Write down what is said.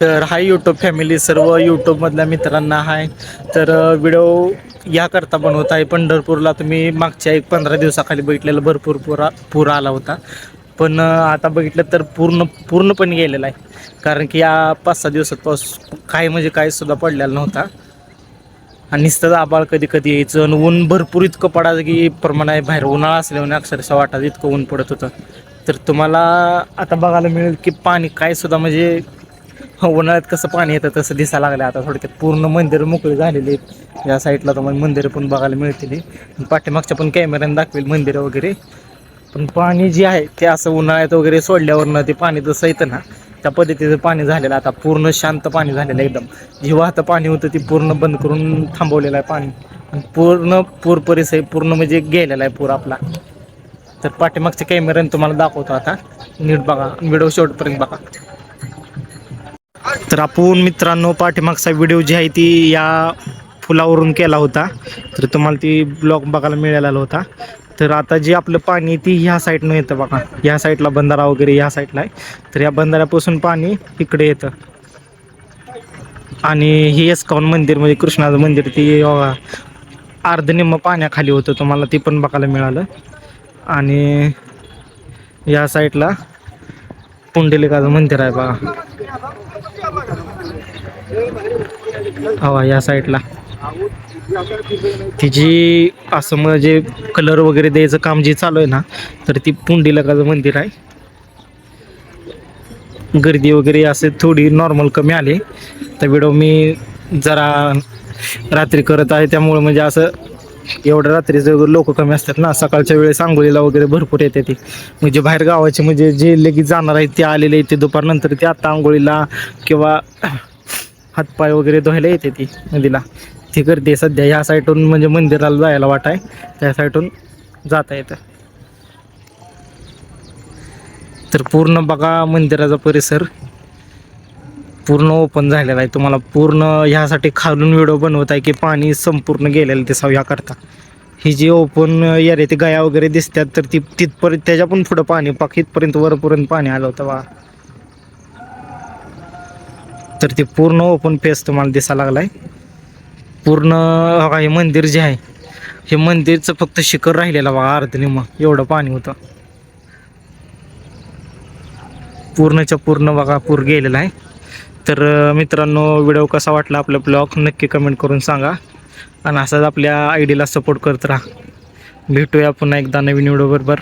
तर hi YouTube family सर्व यूट्यूबमधल्या मित्रांना हाय. तर व्हिडिओ याकरता बनवत आहे पंढरपूरला. तुम्ही मागच्या एक पंधरा दिवसाखाली बघितलेला भरपूर पुरा पूर आला होता. पण आता बघितलं तर पूर्ण पूर्णपणे गेलेला आहे. कारण की या पाच सहा दिवसात पाऊस काही म्हणजे काही सुद्धा पडलेला नव्हता. आणि नुसतं आबाळ कधी कधी यायचं आणि ऊन भरपूर इतकं पडायचं की प्रमाण आहे बाहेर उन्हाळा असल्यामुळे अक्षरशः वाटायचं इतकं ऊन पडत होतं. तर तुम्हाला आता बघायला मिळेल की पाणी काय सुद्धा म्हणजे उन्हाळ्यात कसं पाणी येतं तसं दिसायला लागलं आता थोडक्यात पूर्ण मंदिरं मोकळी झालेली आहेत. या साईडला तुम्हाला मंदिरं पण बघायला मिळतील. पाठीमागच्या पण कॅमेऱ्याने दाखवेल मंदिरं वगैरे. पण पाणी जे आहे ते असं उन्हाळ्यात वगैरे सोडल्यावरनं ते पाणी जसं येतं ना त्या पद्धतीचं पाणी झालेलं आता पूर्ण शांत पाणी झालेलं आहे एकदम. जे वाहतं पाणी होतं ते पूर्ण बंद करून थांबवलेलं आहे पाणी. पूर्ण पूर परिसर पूर्ण म्हणजे गेलेला आहे पूर आपला. तर पाठीमागच्या कॅमेऱ्याने तुम्हाला दाखवतो आता. नीट बघा. व्हिडिओ शेवटपर्यंत बघा. तर आपण मित्रांनो पाठीमागचा व्हिडिओ जी आहे ती या फुलावरून केला होता. तर तुम्हाला ती ब्लॉक बघायला मिळालेला होता. तर आता जे आपलं पाणी ती ह्या साईडनं येतं बघा. ह्या साईडला बंधारा वगैरे ह्या साईडला आहे. तर या बंधाऱ्यापासून पाणी इकडे येतं. आणि हे एसकाऊन मंदिर म्हणजे कृष्णाचं मंदिर ती अर्धनिम्म पाण्याखाली होतं. तुम्हाला ते पण बघायला मिळालं. आणि या साईडला पुंडलिकाचं मंदिर आहे बघा. हवा या साईडला. तिची असं म्हणजे कलर वगैरे द्यायचं काम जे चालू आहे ना तर ती पुंडलिकाचं मंदिर आहे. गर्दी वगैरे असे थोडी नॉर्मल कमी आली. तर व्हिडिओ मी जरा रात्री करत आहे त्यामुळे म्हणजे असं एवढ्या रात्रीचं लोक कमी असतात ना सकाळच्या वेळेस आंघोळीला वगैरे भरपूर येते ती. म्हणजे बाहेर गावाचे म्हणजे जे लगेच जाणार आहेत ते आलेले आहेत ते दुपारनंतर ते आता आंघोळीला किंवा हातपाय वगैरे धुवायला येते ती नदीला. ती गर्दी आहे सध्या. ह्या साईडून म्हणजे मंदिराला जायला वाट आहे. त्या साईडून जाता येतं. तर पूर्ण बघा मंदिराचा परिसर. पूर्ण ओपन झालेला आहे. तुम्हाला पूर्ण ह्यासाठी खालून व्हिडिओ बनवत आहे की पाणी संपूर्ण गेलेलं दिसावं ह्याकरता. ही जी ओपन एरिया ते गया वगैरे दिसतात तर ती तिथपर्यंत त्याच्या पण पुढं पाणी पाक इथपर्यंत वरपर्यंत पाणी आलं होतं बा. तर ते पूर्ण ओपन फेस तुम्हाला दिसायला लागला आहे पूर्ण हे मंदिर जे आहे हे मंदिरचं फक्त शिखर राहिलेलं बघा अर्ध मग एवढं पाणी होतं. पूर्णच्या पूर्ण बघा पूर गेलेला आहे. तर मित्रांनो व्हिडिओ कसा वाटला आपला ब्लॉग नक्की कमेंट करून सांगा. आणि असाच आपल्या आय डीला सपोर्ट करत राहा. भेटूया पुन्हा एकदा नवीन व्हिडिओ बरोबर